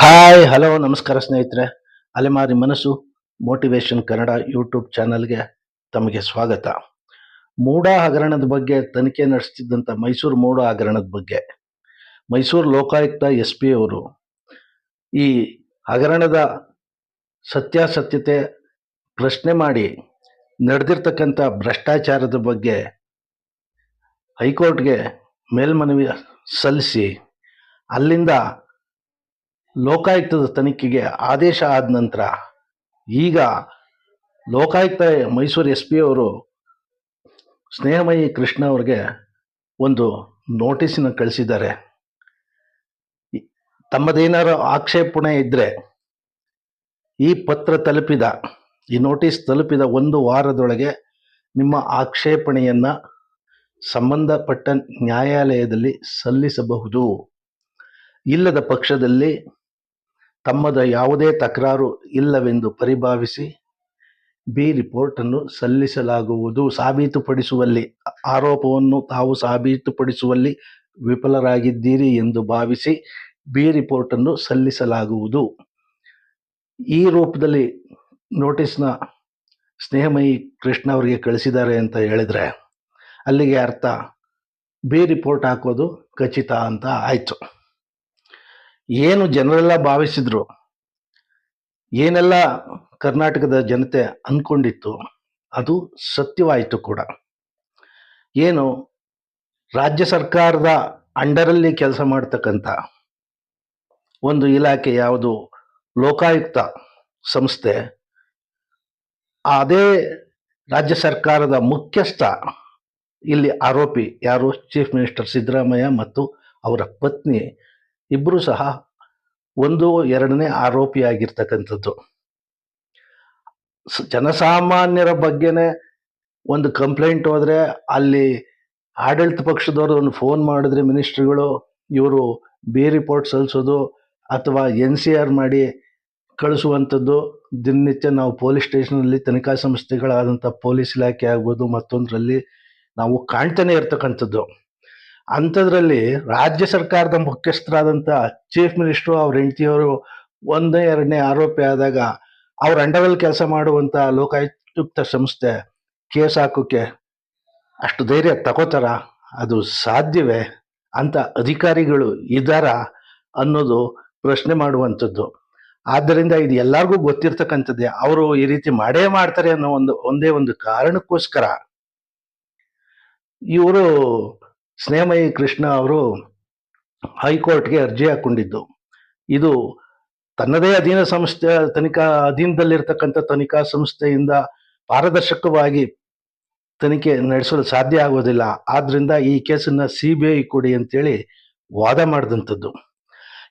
Hi, hello, ನಮಸ್ಕಾರ ಸ್ನೇಹಿತರೆ. ಅಲೆಮಾರಿ ಮನಸ್ಸು, ಮೋಟಿವೇಶನ್ ಕನ್ನಡ ಯೂಟ್ಯೂಬ್ ಚಾನಲ್ಗೆ ತಮಗೆ ಸ್ವಾಗತ. ಮೂಡ ಹಗರಣದ ಬಗ್ಗೆ ತನಿಖೆ ನಡೆಸ್ತಿದ್ದಂಥ ಮೈಸೂರು ಮೂಡ ಹಗರಣದ ಬಗ್ಗೆ. ಮೈಸೂರು ಲೋಕಾಯುಕ್ತ ಎಸ್ ಪಿ ಅವರು, ಈ ಹಗರಣದ ಸತ್ಯಾಸತ್ಯತೆ ಪ್ರಶ್ನೆ ಮಾಡಿ ನಡೆದಿರ್ತಕ್ಕಂಥ ಭ್ರಷ್ಟಾಚಾರದ ಬಗ್ಗೆ ಹೈಕೋರ್ಟ್ಗೆ ಮೇಲ್ಮನವಿ ಸಲ್ಲಿಸಿ, ಅಲ್ಲಿಂದ ಲೋಕಾಯುಕ್ತದ ತನಿಖೆಗೆ ಆದೇಶ ಆದ ನಂತರ ಈಗ ಲೋಕಾಯುಕ್ತ ಮೈಸೂರು ಎಸ್ ಪಿ ಅವರು ಸ್ನೇಹಮಯಿ ಕೃಷ್ಣ ಅವ್ರಿಗೆ ಒಂದು ನೋಟಿಸನ್ನು ಕಳಿಸಿದ್ದಾರೆ. ತಮ್ಮದೇನಾರು ಆಕ್ಷೇಪಣೆ ಇದ್ದರೆ ಈ ಪತ್ರ ತಲುಪಿದ, ಈ ನೋಟಿಸ್ ತಲುಪಿದ ಒಂದು ವಾರದೊಳಗೆ ನಿಮ್ಮ ಆಕ್ಷೇಪಣೆಯನ್ನು ಸಂಬಂಧಪಟ್ಟ ನ್ಯಾಯಾಲಯದಲ್ಲಿ ಸಲ್ಲಿಸಬಹುದು. ಇಲ್ಲದ ಪಕ್ಷದಲ್ಲಿ ತಮ್ಮದ ಯಾವುದೇ ತಕರಾರು ಇಲ್ಲವೆಂದು ಪರಿಭಾವಿಸಿ ಬಿ ರಿಪೋರ್ಟ್ ಅನ್ನು ಸಲ್ಲಿಸಲಾಗುವುದು. ಸಾಬೀತುಪಡಿಸುವಲ್ಲಿ, ಆರೋಪವನ್ನು ತಾವು ಸಾಬೀತುಪಡಿಸುವಲ್ಲಿ ವಿಫಲರಾಗಿದ್ದೀರಿ ಎಂದು ಭಾವಿಸಿ ಬಿ ರಿಪೋರ್ಟ್ ಅನ್ನು ಸಲ್ಲಿಸಲಾಗುವುದು. ಈ ರೂಪದಲ್ಲಿ ನೋಟಿಸ್ನ ಸ್ನೇಹಮಯಿ ಕೃಷ್ಣ ಅವರಿಗೆ ಕಳಿಸಿದ್ದಾರೆ ಅಂತ ಹೇಳಿದರೆ, ಅಲ್ಲಿಗೆ ಅರ್ಥ, ಬಿ ರಿಪೋರ್ಟ್ ಹಾಕೋದು ಖಚಿತ ಅಂತ ಆಯ್ತು. ಏನು ಜನರೆಲ್ಲ ಭಾವಿಸಿದ್ರು, ಏನೆಲ್ಲ ಕರ್ನಾಟಕದ ಜನತೆ ಅಂದ್ಕೊಂಡಿತ್ತು ಅದು ಸತ್ಯವಾಯಿತು ಕೂಡ. ಏನು, ರಾಜ್ಯ ಸರ್ಕಾರದ ಅಂಡರಲ್ಲಿ ಕೆಲಸ ಮಾಡ್ತಕ್ಕಂಥ ಒಂದು ಇಲಾಖೆ ಯಾವುದು, ಲೋಕಾಯುಕ್ತ ಸಂಸ್ಥೆ, ಅದೇ ರಾಜ್ಯ ಸರ್ಕಾರದ ಮುಖ್ಯಸ್ಥ ಇಲ್ಲಿ ಆರೋಪಿ ಯಾರು, ಚೀಫ್ ಮಿನಿಸ್ಟರ್ ಸಿದ್ದರಾಮಯ್ಯ ಮತ್ತು ಅವರ ಪತ್ನಿ ಇಬ್ಬರು ಸಹ ಒಂದು ಎರಡನೇ ಆರೋಪಿಯಾಗಿರ್ತಕ್ಕಂಥದ್ದು. ಜನಸಾಮಾನ್ಯರ ಬಗ್ಗೆನೇ ಒಂದು ಕಂಪ್ಲೇಂಟ್ ಹೋದರೆ ಅಲ್ಲಿ ಆಡಳಿತ ಪಕ್ಷದವರು ಒಂದು ಫೋನ್ ಮಾಡಿದ್ರೆ ಮಿನಿಸ್ಟ್ರಿಗಳು, ಇವರು ಬಿ ರಿಪೋರ್ಟ್ ಸಲ್ಲಿಸೋದು ಅಥವಾ ಎನ್ ಸಿ ಆರ್ ಮಾಡಿ ಕಳಿಸುವಂಥದ್ದು. ದಿನನಿತ್ಯ ನಾವು ಪೊಲೀಸ್ ಸ್ಟೇಷನಲ್ಲಿ ತನಿಖಾ ಸಂಸ್ಥೆಗಳಾದಂಥ ಪೊಲೀಸ್ ಇಲಾಖೆ ಆಗ್ಬೋದು ಮತ್ತೊಂದರಲ್ಲಿ ನಾವು ಕಾಣ್ತಾನೆ ಇರ್ತಕ್ಕಂಥದ್ದು. ಅಂಥದ್ರಲ್ಲಿ ರಾಜ್ಯ ಸರ್ಕಾರದ ಮುಖ್ಯಸ್ಥರಾದಂಥ ಚೀಫ್ ಮಿನಿಸ್ಟ್ರು ಅವ್ರ ಹೆಂಡತಿಯವರು ಒಂದೇ ಎರಡನೇ ಆರೋಪಿ ಆದಾಗ ಅವ್ರ ಅಂಡರಲ್ಲಿ ಕೆಲಸ ಮಾಡುವಂಥ ಲೋಕಾಯುಕ್ತ ಸಂಸ್ಥೆ ಕೇಸ್ ಹಾಕೋಕ್ಕೆ ಅಷ್ಟು ಧೈರ್ಯ ತಗೋತಾರ? ಅದು ಸಾಧ್ಯವೇ ಅಂತ ಅಧಿಕಾರಿಗಳು ಇದ್ದಾರಾ ಅನ್ನೋದು ಪ್ರಶ್ನೆ ಮಾಡುವಂಥದ್ದು. ಆದ್ದರಿಂದ ಇದು ಎಲ್ಲರಿಗೂ ಗೊತ್ತಿರ್ತಕ್ಕಂಥದ್ದೇ. ಅವರು ಈ ರೀತಿ ಮಾಡೇ ಮಾಡ್ತಾರೆ ಅನ್ನೋ ಒಂದು, ಒಂದೇ ಒಂದು ಕಾರಣಕ್ಕೋಸ್ಕರ ಇವರು ಸ್ನೇಹಮಯಿ ಕೃಷ್ಣ ಅವರು ಹೈಕೋರ್ಟ್ಗೆ ಅರ್ಜಿ ಹಾಕೊಂಡಿದ್ದು ಇದು ತನ್ನದೇ ಅಧೀನ ಸಂಸ್ಥೆ, ತನಿಖಾ ಅಧೀನದಲ್ಲಿರ್ತಕ್ಕಂಥ ತನಿಖಾ ಸಂಸ್ಥೆಯಿಂದ ಪಾರದರ್ಶಕವಾಗಿ ತನಿಖೆ ನಡೆಸಲು ಸಾಧ್ಯ ಆಗೋದಿಲ್ಲ. ಆದ್ರಿಂದ ಈ ಕೇಸನ್ನು ಸಿ ಬಿ ಐ ಕೊಡಿ ಅಂತೇಳಿ ವಾದ ಮಾಡಿದಂಥದ್ದು.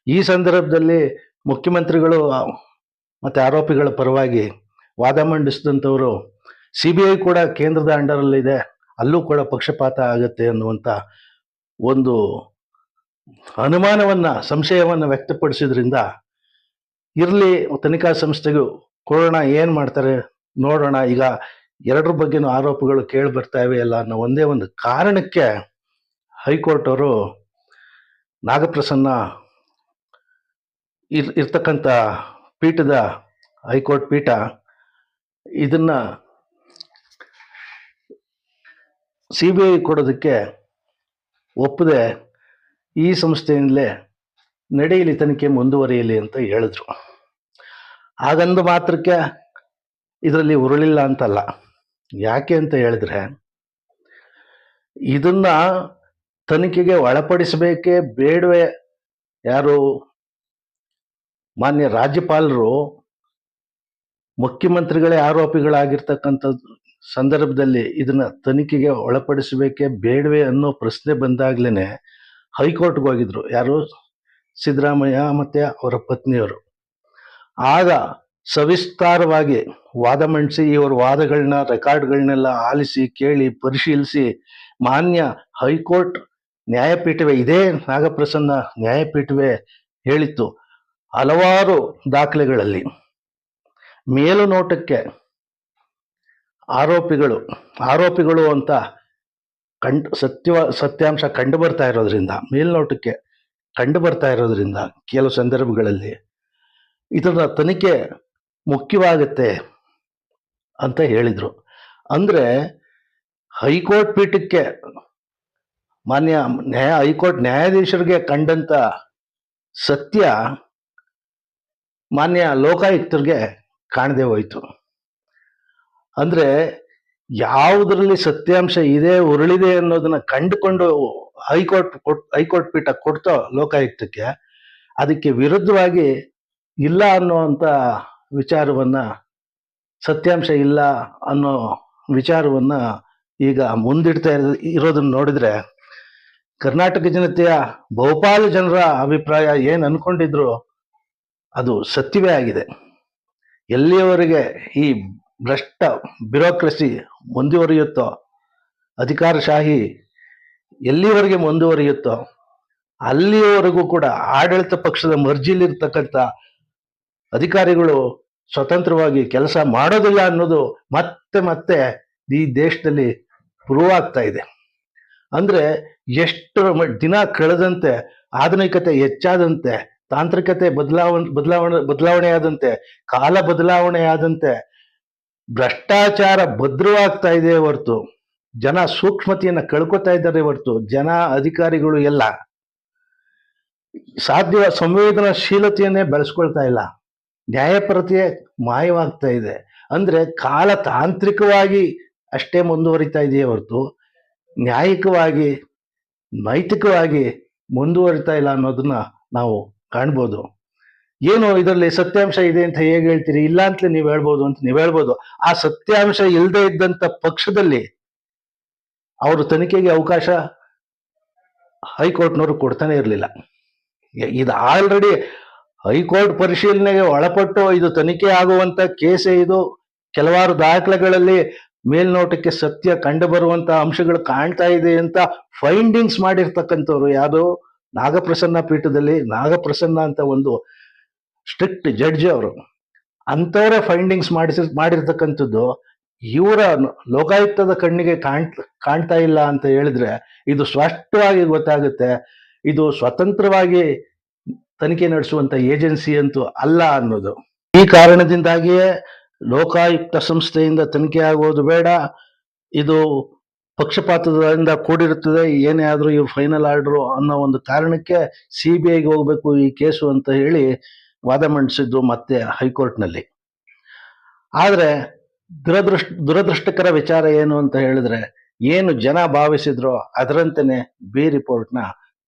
ಈ ಸಂದರ್ಭದಲ್ಲಿ ಮುಖ್ಯಮಂತ್ರಿಗಳು ಮತ್ತೆ ಆರೋಪಿಗಳ ಪರವಾಗಿ ವಾದ ಮಂಡಿಸಿದಂಥವರು ಸಿ ಬಿ ಐ ಕೂಡ ಕೇಂದ್ರದ ಅಂಡರಲ್ಲಿದೆ. ಅಲ್ಲೂ ಕೂಡ ಪಕ್ಷಪಾತ ಆಗುತ್ತೆ ಅನ್ನುವಂಥ ಒಂದು ಅನುಮಾನವನ್ನ, ಸಂಶಯವನ್ನ ವ್ಯಕ್ತಪಡಿಸಿದ್ರಿಂದ ಇರ್ಲಿ ತನಿಖಾ ಸಂಸ್ಥೆಗೂ ಕೊಡೋಣ, ಏನು ಮಾಡ್ತಾರೆ ನೋಡೋಣ. ಈಗ ಎರಡರ ಬಗ್ಗೆನೂ ಆರೋಪಗಳು ಕೇಳಿ ಬರ್ತಾ ಇವೆ ಅಲ್ಲ ಅನ್ನೋ ಒಂದೇ ಒಂದು ಕಾರಣಕ್ಕೆ ಹೈಕೋರ್ಟ್ ಅವರು ನಾಗಪ್ರಸನ್ನ ಇರ್ ಇರ್ತಕ್ಕಂಥ ಪೀಠದ ಹೈಕೋರ್ಟ್ ಪೀಠ ಇದನ್ನ ಸಿ ಬಿ ಐ ಕೊಡೋದಕ್ಕೆ ಒಪ್ಪದೆ ಈ ಸಂಸ್ಥೆಯಿಂದಲೇ ನಡೆಯಲಿ ತನಿಖೆ ಮುಂದುವರಿಯಲಿ ಅಂತ ಹೇಳಿದ್ರು. ಹಾಗಂದು ಮಾತ್ರಕ್ಕೆ ಇದರಲ್ಲಿ ಉರುಳಿಲ್ಲ ಅಂತಲ್ಲ. ಯಾಕೆ ಅಂತ ಹೇಳಿದ್ರೆ ಇದನ್ನ ತನಿಖೆಗೆ ಒಳಪಡಿಸಬೇಕೇ ಬೇಡವೇ ಯಾರು ಮಾನ್ಯ ರಾಜ್ಯಪಾಲರು, ಮುಖ್ಯಮಂತ್ರಿಗಳೇ ಆರೋಪಿಗಳಾಗಿರ್ತಕ್ಕಂಥ ಸಂದರ್ಭದಲ್ಲಿ ಇದನ್ನ ತನಿಖೆಗೆ ಒಳಪಡಿಸಬೇಕೇ ಬೇಡವೇ ಅನ್ನೋ ಪ್ರಶ್ನೆ ಬಂದಾಗ್ಲೇನೆ ಹೈಕೋರ್ಟ್ಗೆ ಹೋಗಿದ್ರು. ಯಾರು? ಸಿದ್ದರಾಮಯ್ಯ ಮತ್ತೆ ಅವರ ಪತ್ನಿಯವರು. ಆಗ ಸವಿಸ್ತಾರವಾಗಿ ವಾದ ಮಂಡಿಸಿ, ಇವರ ವಾದಗಳನ್ನ ರೆಕಾರ್ಡ್ಗಳನ್ನೆಲ್ಲ ಆಲಿಸಿ, ಕೇಳಿ, ಪರಿಶೀಲಿಸಿ, ಮಾನ್ಯ ಹೈಕೋರ್ಟ್ ನ್ಯಾಯಪೀಠವೇ, ಇದೇ ನಾಗಪ್ರಸನ್ನ ನ್ಯಾಯಪೀಠವೇ ಹೇಳಿತ್ತು. ಹಲವಾರು ದಾಖಲೆಗಳಲ್ಲಿ ಮೇಲುನೋಟಕ್ಕೆ ಆರೋಪಿಗಳು ಆರೋಪಿಗಳು ಅಂತ ಕಂಡು ಸತ್ಯ ಸತ್ಯಾಂಶ ಕಂಡು ಬರ್ತಾ ಇರೋದ್ರಿಂದ, ಮೇಲ್ನೋಟಕ್ಕೆ ಕಂಡು ಬರ್ತಾ ಇರೋದ್ರಿಂದ ಕೆಲವು ಸಂದರ್ಭಗಳಲ್ಲಿ ಇದರ ತನಿಖೆ ಮುಖ್ಯವಾಗುತ್ತೆ ಅಂತ ಹೇಳಿದರು. ಅಂದರೆ ಹೈಕೋರ್ಟ್ ಪೀಠಕ್ಕೆ ಮಾನ್ಯ ನ್ಯಾಯ, ಹೈಕೋರ್ಟ್ ನ್ಯಾಯಾಧೀಶರಿಗೆ ಕಂಡಂಥ ಸತ್ಯ ಮಾನ್ಯ ಲೋಕಾಯುಕ್ತರಿಗೆ ಕಾಣದೇ ಹೋಯ್ತು. ಅಂದ್ರೆ ಯಾವುದರಲ್ಲಿ ಸತ್ಯಾಂಶ ಇದೆ, ಉರುಳಿದೆ ಅನ್ನೋದನ್ನ ಕಂಡುಕೊಂಡು ಹೈಕೋರ್ಟ್ ಕೊಟ್, ಹೈಕೋರ್ಟ್ ಪೀಠ ಕೊಡ್ತೋ ಲೋಕಾಯುಕ್ತಕ್ಕೆ, ಅದಕ್ಕೆ ವಿರುದ್ಧವಾಗಿ ಇಲ್ಲ ಅನ್ನುವಂತ ವಿಚಾರವನ್ನ, ಸತ್ಯಾಂಶ ಇಲ್ಲ ಅನ್ನೋ ವಿಚಾರವನ್ನ ಈಗ ಮುಂದಿಡ್ತಾ ಇರೋ- ಇರೋದನ್ನ ನೋಡಿದ್ರೆ, ಕರ್ನಾಟಕ ಜನತೆಯ ಬಹುಪಾಲು ಜನರ ಅಭಿಪ್ರಾಯ ಏನು ಅನ್ಕೊಂಡಿದ್ರು ಅದು ಸತ್ಯವೇ ಆಗಿದೆ. ಎಲ್ಲಿಯವರೆಗೆ ಈ ಭ್ರಷ್ಟ ಬ್ಯೂರೋಕ್ರಸಿ ಮುಂದುವರಿಯುತ್ತೋ? ಅಧಿಕಾರಶಾಹಿ ಎಲ್ಲಿವರೆಗೆ ಮುಂದುವರಿಯುತ್ತೋ? ಅಲ್ಲಿಯವರೆಗೂ ಕೂಡ ಆಡಳಿತ ಪಕ್ಷದ ಮರ್ಜಿಲಿರ್ತಕ್ಕಂಥ ಅಧಿಕಾರಿಗಳು ಸ್ವತಂತ್ರವಾಗಿ ಕೆಲಸ ಮಾಡೋದಿಲ್ಲ ಅನ್ನೋದು ಮತ್ತೆ ಮತ್ತೆ ಈ ದೇಶದಲ್ಲಿ ಪ್ರೂವ್ ಆಗ್ತಾ ಇದೆ. ಅಂದರೆ ಎಷ್ಟು ದಿನ ಕಳೆದಂತೆ, ಆಧುನಿಕತೆ ಹೆಚ್ಚಾದಂತೆ, ತಾಂತ್ರಿಕತೆ ಬದಲಾವಣೆ ಬದಲಾವಣೆ, ಬದಲಾವಣೆಯಾದಂತೆ, ಕಾಲ ಬದಲಾವಣೆಯಾದಂತೆ ಭ್ರಷ್ಟಾಚಾರ ಭದ್ರವಾಗ್ತಾ ಇದೆ ಹೊರತು, ಜನ ಸೂಕ್ಷ್ಮತೆಯನ್ನು ಕಳ್ಕೊತಾ ಇದ್ದಾರೆ ಹೊರತು, ಜನ ಅಧಿಕಾರಿಗಳು ಎಲ್ಲ ಸಾಧ್ಯ ಸಂವೇದನಾಶೀಲತೆಯನ್ನೇ ಬೆಳೆಸ್ಕೊಳ್ತಾ ಇಲ್ಲ. ನ್ಯಾಯಪರತೆ ಮಾಯವಾಗ್ತಾ ಇದೆ. ಅಂದ್ರೆ ಕಾಲ ತಾಂತ್ರಿಕವಾಗಿ ಅಷ್ಟೇ ಮುಂದುವರಿತಾ ಇದೆಯೇ ಹೊರತು, ನ್ಯಾಯಿಕವಾಗಿ, ನೈತಿಕವಾಗಿ ಮುಂದುವರಿತಾ ಇಲ್ಲ ಅನ್ನೋದನ್ನ ನಾವು ಕಾಣ್ಬೋದು. ಏನು ಇದರಲ್ಲಿ ಸತ್ಯಾಂಶ ಇದೆ ಅಂತ ಹೇಗೆ ಹೇಳ್ತೀರಿ? ಇಲ್ಲ ಅಂತಲೇ ನೀವು ಹೇಳ್ಬೋದು ಅಂತ ನೀವು ಹೇಳ್ಬೋದು. ಆ ಸತ್ಯಾಂಶ ಇಲ್ಲದೆ ಇದ್ದಂತ ಪಕ್ಷದಲ್ಲಿ ಅವರು ತನಿಖೆಗೆ ಅವಕಾಶ ಹೈಕೋರ್ಟ್ನವರು ಕೊಡ್ತಾನೆ ಇರಲಿಲ್ಲ. ಇದು ಆಲ್ರೆಡಿ ಹೈಕೋರ್ಟ್ ಪರಿಶೀಲನೆಗೆ ಒಳಪಟ್ಟು ಇದು ತನಿಖೆ ಆಗುವಂತ ಕೇಸೇ ಇದು. ಕೆಲವಾರು ದಾಖಲೆಗಳಲ್ಲಿ ಮೇಲ್ನೋಟಕ್ಕೆ ಸತ್ಯ ಕಂಡು ಬರುವಂತ ಅಂಶಗಳು ಕಾಣ್ತಾ ಇದೆ ಅಂತ ಫೈಂಡಿಂಗ್ಸ್ ಮಾಡಿರ್ತಕ್ಕಂಥವ್ರು ಯಾರು? ನಾಗಪ್ರಸನ್ನ ಪೀಠದಲ್ಲಿ ನಾಗಪ್ರಸನ್ನ ಅಂತ ಒಂದು ಸ್ಟ್ರಿಕ್ಟ್ ಜಡ್ಜ್ ಅವರು. ಅಂಥವರೇ ಫೈಂಡಿಂಗ್ಸ್ ಮಾಡಿಸಿ, ಮಾಡಿರ್ತಕ್ಕಂಥದ್ದು ಇವರ ಲೋಕಾಯುಕ್ತದ ಕಣ್ಣಿಗೆ ಕಾಣ್, ಕಾಣ್ತಾ ಇಲ್ಲ ಅಂತ ಹೇಳಿದ್ರೆ ಇದು ಸ್ಪಷ್ಟವಾಗಿ ಗೊತ್ತಾಗುತ್ತೆ. ಇದು ಸ್ವತಂತ್ರವಾಗಿ ತನಿಖೆ ನಡೆಸುವಂತ ಏಜೆನ್ಸಿ ಅಂತೂ ಅಲ್ಲ ಅನ್ನೋದು. ಈ ಕಾರಣದಿಂದಾಗಿಯೇ ಲೋಕಾಯುಕ್ತ ಸಂಸ್ಥೆಯಿಂದ ತನಿಖೆ ಆಗೋದು ಬೇಡ. ಇದು ಪಕ್ಷಪಾತದಿಂದ ಕೂಡಿರುತ್ತದೆ. ಏನೇ ಆದರೂ ಇವ್ರು ಫೈನಲ್ ಆರ್ಡರ್ ಅನ್ನೋ ಒಂದು ಕಾರಣಕ್ಕೆ ಸಿ ಬಿ ಐಗೆ ಹೋಗ್ಬೇಕು ಈ ಕೇಸು ಅಂತ ಹೇಳಿ ವಾದ ಮಂಡಿಸಿದ್ದು ಮತ್ತೆ ಹೈಕೋರ್ಟ್ನಲ್ಲಿ. ಆದರೆ ದುರದೃಷ್ಟ, ದುರದೃಷ್ಟಕರ ವಿಚಾರ ಏನು ಅಂತ ಹೇಳಿದ್ರೆ, ಏನು ಜನ ಭಾವಿಸಿದ್ರೋ ಅದರಂತೆಯೇ ಬಿ ರಿಪೋರ್ಟ್ನ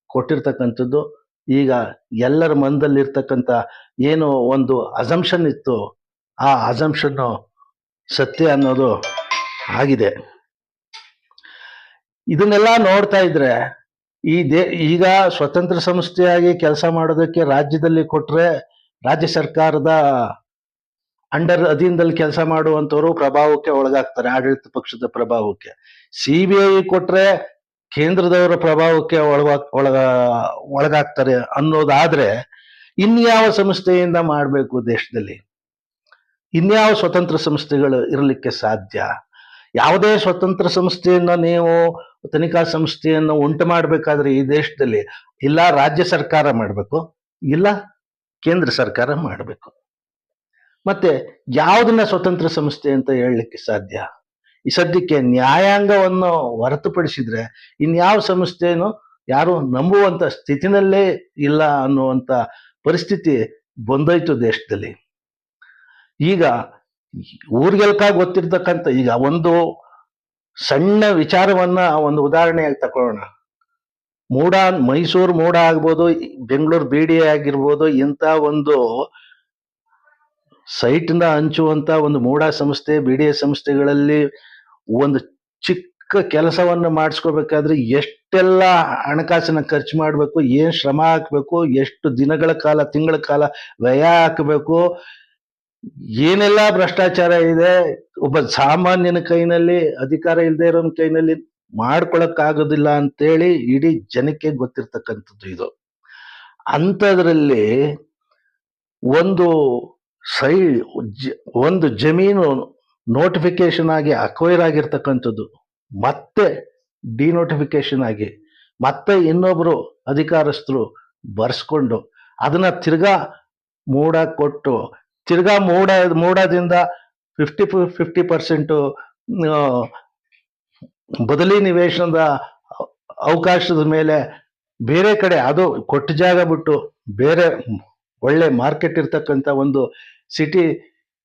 ಕೊಟ್ಟಿರ್ತಕ್ಕಂಥದ್ದು. ಈಗ ಎಲ್ಲರ ಮನದಲ್ಲಿರ್ತಕ್ಕಂಥ ಏನು ಒಂದು ಅಸಂಪ್ಷನ್ ಇತ್ತು, ಆ ಅಸಂಪ್ಷನ್ನು ಸತ್ಯ ಅನ್ನೋದು ಆಗಿದೆ. ಇದನ್ನೆಲ್ಲ ನೋಡ್ತಾ ಇದ್ರೆ, ಈ ದೇ, ಈಗ ಸ್ವತಂತ್ರ ಸಂಸ್ಥೆಯಾಗಿ ಕೆಲಸ ಮಾಡೋದಕ್ಕೆ ರಾಜ್ಯದಲ್ಲಿ ಕೊಟ್ರೆ ರಾಜ್ಯ ಸರ್ಕಾರದ ಅಂಡರ್ ಅಧೀನದಲ್ಲಿ ಕೆಲಸ ಮಾಡುವಂತವರು ಪ್ರಭಾವಕ್ಕೆ ಒಳಗಾಗ್ತಾರೆ, ಆಡಳಿತ ಪಕ್ಷದ ಪ್ರಭಾವಕ್ಕೆ. ಸಿ ಬಿ ಐ ಕೊಟ್ರೆ ಕೇಂದ್ರದವರ ಪ್ರಭಾವಕ್ಕೆ ಒಳಗ ಒಳಗ, ಒಳಗಾಗ್ತಾರೆ ಅನ್ನೋದಾದ್ರೆ ಇನ್ಯಾವ ಸಂಸ್ಥೆಯಿಂದ ಮಾಡಬೇಕು ದೇಶದಲ್ಲಿ? ಇನ್ಯಾವ ಸ್ವತಂತ್ರ ಸಂಸ್ಥೆಗಳು ಇರಲಿಕ್ಕೆ ಸಾಧ್ಯ? ಯಾವುದೇ ಸ್ವತಂತ್ರ ಸಂಸ್ಥೆಯನ್ನು ನೀವು ತನಿಖಾ ಸಂಸ್ಥೆಯನ್ನು ಉಂಟು ಮಾಡಬೇಕಾದ್ರೆ ಈ ದೇಶದಲ್ಲಿ ಇಲ್ಲ, ರಾಜ್ಯ ಸರ್ಕಾರ ಮಾಡಬೇಕು? ಇಲ್ಲ? ಕೇಂದ್ರ ಸರ್ಕಾರ ಮಾಡಬೇಕು. ಮತ್ತೆ ಯಾವುದನ್ನ ಸ್ವತಂತ್ರ ಸಂಸ್ಥೆ ಅಂತ ಹೇಳಲಿಕ್ಕೆ ಸಾಧ್ಯ? ಈ ಸದ್ಯಕ್ಕೆ ನ್ಯಾಯಾಂಗವನ್ನು ಹೊರತುಪಡಿಸಿದ್ರೆ ಇನ್ಯಾವ ಸಂಸ್ಥೆಯನ್ನು ಯಾರು ನಂಬುವಂತ ಸ್ಥಿತಿನಲ್ಲೇ ಇಲ್ಲ ಅನ್ನುವಂತ ಪರಿಸ್ಥಿತಿ ಬಂದೋಯ್ತು ದೇಶದಲ್ಲಿ. ಈಗ ಊರಿಗೆಲ್ಕ ಗೊತ್ತಿರ್ತಕ್ಕಂಥ ಈಗ ಒಂದು ಸಣ್ಣ ವಿಚಾರವನ್ನ ಒಂದು ಉದಾಹರಣೆಯಾಗಿ ತಕೊಳ್ಳೋಣ. ಮೂಡ, ಮೈಸೂರು ಮೂಡ ಆಗ್ಬೋದು, ಬೆಂಗಳೂರು ಬಿ ಡಿ ಆಗಿರ್ಬೋದು, ಇಂಥ ಒಂದು ಸೈಟ್ನ ಹಂಚುವಂತ ಒಂದು ಮೂಡ ಸಂಸ್ಥೆ ಬಿ ಸಂಸ್ಥೆಗಳಲ್ಲಿ ಒಂದು ಚಿಕ್ಕ ಕೆಲಸವನ್ನು ಮಾಡಿಸ್ಕೋಬೇಕಾದ್ರೆ ಎಷ್ಟೆಲ್ಲ ಹಣಕಾಸಿನ ಖರ್ಚು ಮಾಡಬೇಕು, ಏನು ಶ್ರಮ ಹಾಕಬೇಕು, ಎಷ್ಟು ದಿನಗಳ ಕಾಲ, ತಿಂಗಳ ಕಾಲ ವ್ಯಯ ಹಾಕಬೇಕು, ಏನೆಲ್ಲ ಭ್ರಷ್ಟಾಚಾರ ಇದೆ, ಒಬ್ಬ ಸಾಮಾನ್ಯನ ಕೈನಲ್ಲಿ, ಅಧಿಕಾರ ಇಲ್ಲದೆ ಇರೋನ್ ಕೈನಲ್ಲಿ ಮಾಡ್ಕೊಳಕ್ ಆಗೋದಿಲ್ಲ ಅಂತೇಳಿ ಇಡೀ ಜನಕ್ಕೆ ಗೊತ್ತಿರ್ತಕ್ಕಂಥದ್ದು ಇದು. ಅಂಥದ್ರಲ್ಲಿ ಒಂದು ಸೈ ಒಂದು ಜಮೀನು ನೋಟಿಫಿಕೇಶನ್ ಆಗಿ ಅಕ್ವೈರ್ ಆಗಿರ್ತಕ್ಕಂಥದ್ದು. ಮತ್ತೆ ಡಿನೋಟಿಫಿಕೇಶನ್ ಆಗಿ, ಮತ್ತೆ ಇನ್ನೊಬ್ರು ಅಧಿಕಾರಸ್ಥರು ಬರ್ಸ್ಕೊಂಡು ಅದನ್ನ ತಿರ್ಗಾ ಮೂಡ ಕೊಟ್ಟು, ತಿರ್ಗಾ ಮೂಡ, ಮೂಡದಿಂದ ಫಿಫ್ಟಿ ಫಿಫ್ಟಿ ಪರ್ಸೆಂಟು ಬದಲಿ ನಿವೇಶನದ ಅವಕಾಶದ ಮೇಲೆ ಬೇರೆ ಕಡೆ, ಅದು ಕೊಟ್ಟ ಜಾಗ ಬಿಟ್ಟು ಬೇರೆ ಒಳ್ಳೆ ಮಾರ್ಕೆಟ್ ಇರ್ತಕ್ಕಂಥ ಒಂದು ಸಿಟಿ,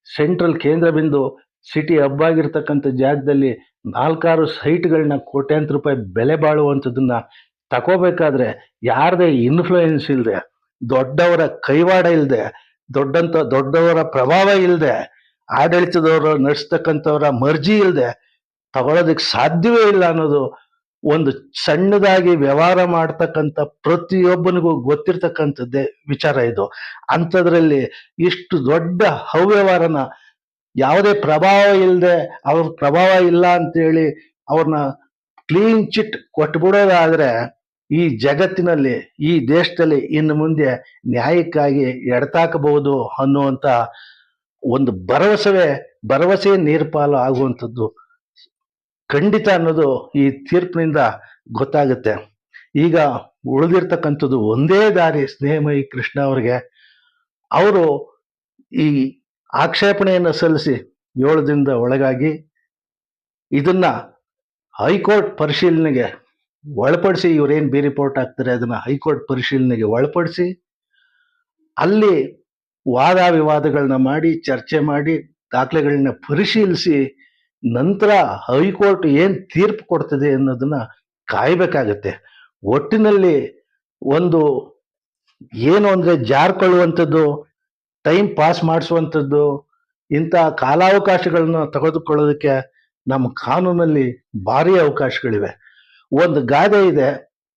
ಸೆಂಟ್ರಲ್ ಕೇಂದ್ರ ಬಿಂದು ಸಿಟಿ ಹಬ್ ಆಗಿರ್ತಕ್ಕಂಥ ಜಾಗದಲ್ಲಿ ನಾಲ್ಕಾರು ಸೈಟ್ಗಳನ್ನ ಕೋಟ್ಯಾಂತರ ರೂಪಾಯಿ ಬೆಲೆ ಬಾಳುವಂಥದ್ದನ್ನ ತಗೋಬೇಕಾದ್ರೆ ಯಾರದೇ ಇನ್ಫ್ಲೂಯೆನ್ಸ್ ಇಲ್ಲದೆ ದೊಡ್ಡವರ ಕೈವಾಡ ಇಲ್ಲದೆ ದೊಡ್ಡಂತ ದೊಡ್ಡವರ ಪ್ರಭಾವ ಇಲ್ಲದೆ ಆಡಳಿತದವರು ನಡೆಸ್ತಕ್ಕಂಥವರ ಮರ್ಜಿ ಇಲ್ಲದೆ ತಗೊಳ್ಳೋದಕ್ಕೆ ಸಾಧ್ಯವೇ ಇಲ್ಲ ಅನ್ನೋದು ಒಂದು ಸಣ್ಣದಾಗಿ ವ್ಯವಹಾರ ಮಾಡ್ತಕ್ಕಂಥ ಪ್ರತಿಯೊಬ್ಬನಿಗೂ ಗೊತ್ತಿರ್ತಕ್ಕಂಥದ್ದೇ ವಿಚಾರ ಇದು. ಅಂಥದ್ರಲ್ಲಿ ಇಷ್ಟು ದೊಡ್ಡ ಅವ್ಯವಹಾರನ ಯಾವುದೇ ಪ್ರಭಾವ ಇಲ್ಲದೆ ಅವ್ರ ಪ್ರಭಾವ ಇಲ್ಲ ಅಂತೇಳಿ ಅವ್ರನ್ನ ಕ್ಲೀನ್ ಚಿಟ್ ಕೊಟ್ಬಿಡೋದಾದ್ರೆ ಈ ಜಗತ್ತಿನಲ್ಲಿ, ಈ ದೇಶದಲ್ಲಿ ಇನ್ನು ಮುಂದೆ ನ್ಯಾಯಕ್ಕಾಗಿ ಎಡತಾಕಬಹುದು ಅನ್ನುವಂಥ ಒಂದು ಭರವಸೆ ಭರವಸೆ ನೀರ್ಪಾಲು ಆಗುವಂಥದ್ದು ಖಂಡಿತ ಅನ್ನೋದು ಈ ತೀರ್ಪಿನಿಂದ ಗೊತ್ತಾಗುತ್ತೆ. ಈಗ ಉಳಿದಿರ್ತಕ್ಕಂಥದ್ದು ಒಂದೇ ದಾರಿ ಸ್ನೇಹಮಯಿ ಕೃಷ್ಣ ಅವ್ರಿಗೆ. ಅವರು ಈ ಆಕ್ಷೇಪಣೆಯನ್ನು ಸಲ್ಲಿಸಿ ಏಳು ದಿನದ ಒಳಗಾಗಿ ಇದನ್ನ ಹೈಕೋರ್ಟ್ ಪರಿಶೀಲನೆಗೆ ಒಳಪಡಿಸಿ, ಇವರೇನು ಬಿ ರಿಪೋರ್ಟ್ ಆಗ್ತಾರೆ ಅದನ್ನ ಹೈಕೋರ್ಟ್ ಪರಿಶೀಲನೆಗೆ ಒಳಪಡಿಸಿ, ಅಲ್ಲಿ ವಾದ ವಿವಾದಗಳನ್ನ ಮಾಡಿ, ಚರ್ಚೆ ಮಾಡಿ, ದಾಖಲೆಗಳನ್ನ ಪರಿಶೀಲಿಸಿ ನಂತರ ಹೈಕೋರ್ಟ್ ಏನು ತೀರ್ಪು ಕೊಡ್ತದೆ ಅನ್ನೋದನ್ನ ಕಾಯ್ಬೇಕಾಗತ್ತೆ. ಒಟ್ಟಿನಲ್ಲಿ ಒಂದು ಏನು ಅಂದ್ರೆ ಜಾರ್ಕೊಳ್ಳುವಂಥದ್ದು ಟೈಮ್ ಪಾಸ್ ಮಾಡಿಸುವಂಥದ್ದು, ಇಂಥ ಕಾಲಾವಕಾಶಗಳನ್ನ ತೆಗೆದುಕೊಳ್ಳೋದಕ್ಕೆ ನಮ್ಮ ಕಾನೂನಲ್ಲಿ ಭಾರಿ ಅವಕಾಶಗಳಿವೆ. ಒಂದು ಗಾದೆ ಇದೆ,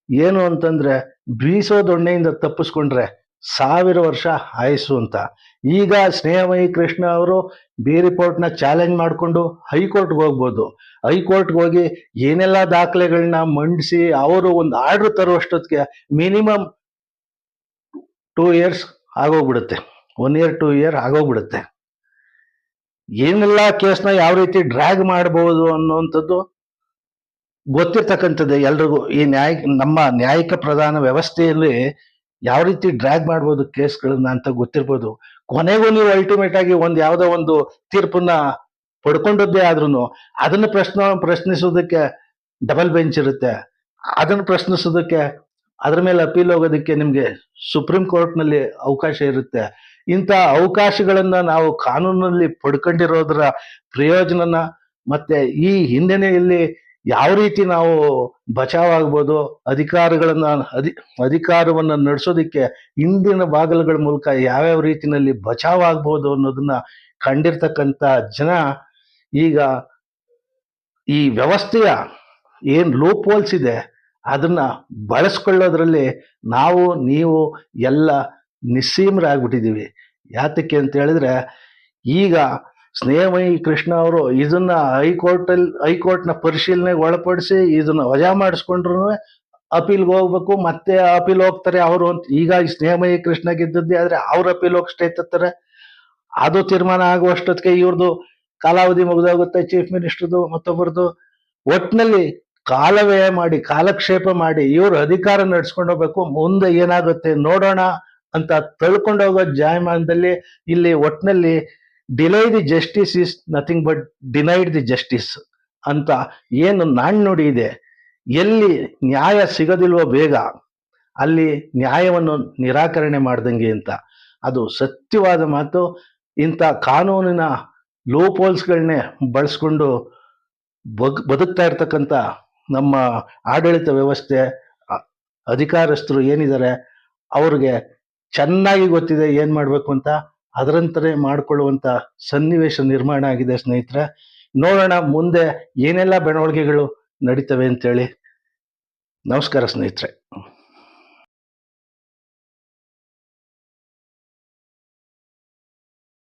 ಏನು ಅಂತಂದ್ರೆ ಬೀಸೋ ದೊಣ್ಣೆಯಿಂದ ತಪ್ಪಿಸ್ಕೊಂಡ್ರೆ ಸಾವಿರ ವರ್ಷ ಆಯಸ್ಸು ಅಂತ. ಈಗ ಸ್ನೇಹಮಯಿ ಕೃಷ್ಣ ಅವರು ಬಿ ರಿಪೋರ್ಟ್ನ ಚಾಲೆಂಜ್ ಮಾಡಿಕೊಂಡು ಹೈಕೋರ್ಟ್ಗೆ ಹೋಗ್ಬೋದು. ಹೈಕೋರ್ಟ್ಗೆ ಹೋಗಿ ಏನೆಲ್ಲ ದಾಖಲೆಗಳನ್ನ ಮಂಡಿಸಿ ಅವರು ಒಂದು ಆರ್ಡರ್ ತರುವಷ್ಟೊತ್ತಿಗೆ ಮಿನಿಮಮ್ ಟೂ ಇಯರ್ಸ್ ಆಗೋಗ್ಬಿಡುತ್ತೆ. ಒನ್ ಇಯರ್, ಟೂ ಇಯರ್ ಆಗೋಗ್ಬಿಡುತ್ತೆ. ಏನೆಲ್ಲ ಕೇಸ್ನ ಯಾವ ರೀತಿ ಡ್ರ್ಯಾಗ್ ಮಾಡಬಹುದು ಅನ್ನುವಂಥದ್ದು ಗೊತ್ತಿರ್ತಕ್ಕಂಥದ್ದು ಎಲ್ರಿಗೂ. ಈ ನ್ಯಾಯ, ನಮ್ಮ ನ್ಯಾಯಿಕ ಪ್ರಧಾನ ವ್ಯವಸ್ಥೆಯಲ್ಲಿ ಯಾವ ರೀತಿ ಡ್ರ್ಯಾಗ್ ಮಾಡ್ಬೋದು ಕೇಸ್ಗಳನ್ನ ಅಂತ ಗೊತ್ತಿರ್ಬೋದು. ಕೊನೆಗೂ ನೀವು ಅಲ್ಟಿಮೇಟ್ ಆಗಿ ಒಂದು ಯಾವ್ದೋ ಒಂದು ತೀರ್ಪನ್ನ ಪಡ್ಕೊಂಡದ್ದೇ ಆದ್ರೂ ಅದನ್ನ ಪ್ರಶ್ನ ಪ್ರಶ್ನಿಸೋದಕ್ಕೆ ಡಬಲ್ ಬೆಂಚ್ ಇರುತ್ತೆ. ಅದನ್ನ ಪ್ರಶ್ನಿಸೋದಕ್ಕೆ ಅದ್ರ ಮೇಲೆ ಅಪೀಲ್ ಹೋಗೋದಕ್ಕೆ ನಿಮ್ಗೆ ಸುಪ್ರೀಂ ಕೋರ್ಟ್ನಲ್ಲಿ ಅವಕಾಶ ಇರುತ್ತೆ. ಇಂಥ ಅವಕಾಶಗಳನ್ನ ನಾವು ಕಾನೂನಲ್ಲಿ ಪಡ್ಕೊಂಡಿರೋದ್ರ ಪ್ರಯೋಜನನ ಮತ್ತೆ ಈ ಹಿನ್ನೆಲೆಯಲ್ಲಿ ಯಾವ ರೀತಿ ನಾವು ಬಚಾವ್ ಆಗ್ಬೋದು ಅಧಿಕಾರಗಳನ್ನ ಅಧಿ, ಅಧಿಕಾರವನ್ನು ನಡೆಸೋದಕ್ಕೆ ಇಂದಿನ ಬಾಗಿಲುಗಳ ಮೂಲಕ ಯಾವ್ಯಾವ ರೀತಿಯಲ್ಲಿ ಬಚಾವ್ ಆಗ್ಬೋದು ಅನ್ನೋದನ್ನ ಕಂಡಿರ್ತಕ್ಕಂಥ ಜನ ಈಗ ಈ ವ್ಯವಸ್ಥೆಯ ಏನು ಲೋಪ್ ಹೋಲ್ಸ್ ಇದೆ, ಅದನ್ನ ಬಳಸ್ಕೊಳ್ಳೋದ್ರಲ್ಲಿ ನಾವು, ನೀವು ಎಲ್ಲ ನಿಸ್ಸೀಮರಾಗ್ಬಿಟ್ಟಿದ್ದೀವಿ. ಯಾತಕ್ಕೆ ಅಂತ ಹೇಳಿದ್ರೆ ಈಗ ಸ್ನೇಹಮಯಿ ಕೃಷ್ಣ ಅವರು ಇದನ್ನ ಹೈಕೋರ್ಟ್ ಅಲ್ಲಿ ಹೈಕೋರ್ಟ್ನ ಪರಿಶೀಲನೆಗೆ ಒಳಪಡಿಸಿ ಇದನ್ನ ವಜಾ ಮಾಡಿಸ್ಕೊಂಡ್ರು ಅಪೀಲ್ಗೆ ಹೋಗ್ಬೇಕು, ಮತ್ತೆ ಅಪೀಲ್ ಹೋಗ್ತಾರೆ ಅವರು ಅಂತ. ಈ ಸ್ನೇಹಮಯಿ ಕೃಷ್ಣ ಗೆದ್ದದ್ದೇ ಆದ್ರೆ ಅವ್ರ ಅಪೀಲ್ ಹೋಗಿ ಸ್ಟೇ ತತ್ತಾರೆ. ಅದು ತೀರ್ಮಾನ ಆಗುವಷ್ಟೊತ್ತಿಗೆ ಇವ್ರದ್ದು ಕಾಲಾವಧಿ ಮುಗಿದೋಗುತ್ತೆ ಚೀಫ್ ಮಿನಿಸ್ಟರ್ದು ಮತ್ತೊಬ್ಬರದು ಒಟ್ನಲ್ಲಿ ಕಾಲವ್ಯಯ ಮಾಡಿ, ಕಾಲಕ್ಷೇಪ ಮಾಡಿ ಇವರು ಅಧಿಕಾರ ನಡ್ಸ್ಕೊಂಡು ಹೋಗ್ಬೇಕು, ಮುಂದೆ ಏನಾಗುತ್ತೆ ನೋಡೋಣ ಅಂತ ತಳ್ಕೊಂಡೋಗೋ ಜಾಯಮಾನದಲ್ಲಿ ಇಲ್ಲಿ ಒಟ್ನಲ್ಲಿ delay the justice is nothing but denied the justice ಅಂತ ಏನು ನಾಣ್ಣುಡಿ ಇದೆ. ಎಲ್ಲಿ ನ್ಯಾಯ ಸಿಗದಿಲ್ವೋ ಬೇಗ ಅಲ್ಲಿ ನ್ಯಾಯವನ್ನು ನಿರಾಕರಣೆ ಮಾಡ್ದಂಗೆ ಅಂತ. ಅದು ಸತ್ಯವಾದ ಮಾತು. ಇಂಥ ಕಾನೂನಿನ ಲೋಪೋಲ್ಸ್ಗಳನ್ನೇ ಬಳಸ್ಕೊಂಡು ಬಗ್, ಬದುಕ್ತಾ ಇರ್ತಕ್ಕಂಥ ನಮ್ಮ ಆಡಳಿತ ವ್ಯವಸ್ಥೆ ಅಧಿಕಾರಸ್ಥರು ಏನಿದ್ದಾರೆ, ಅವ್ರಿಗೆ ಚೆನ್ನಾಗಿ ಗೊತ್ತಿದೆ, ಏನು ಮಾಡಬೇಕು ಅಂತ ಅದರಂತನೇ ಮಾಡಿಕೊಳ್ಳುವಂಥ ಸನ್ನಿವೇಶ ನಿರ್ಮಾಣ ಆಗಿದೆ ಸ್ನೇಹಿತರೆ. ನೋಡೋಣ ಮುಂದೆ ಏನೆಲ್ಲ ಬೆಳವಣಿಗೆಗಳು ನಡೀತವೆ ಅಂತೇಳಿ. ನಮಸ್ಕಾರ ಸ್ನೇಹಿತರೆ.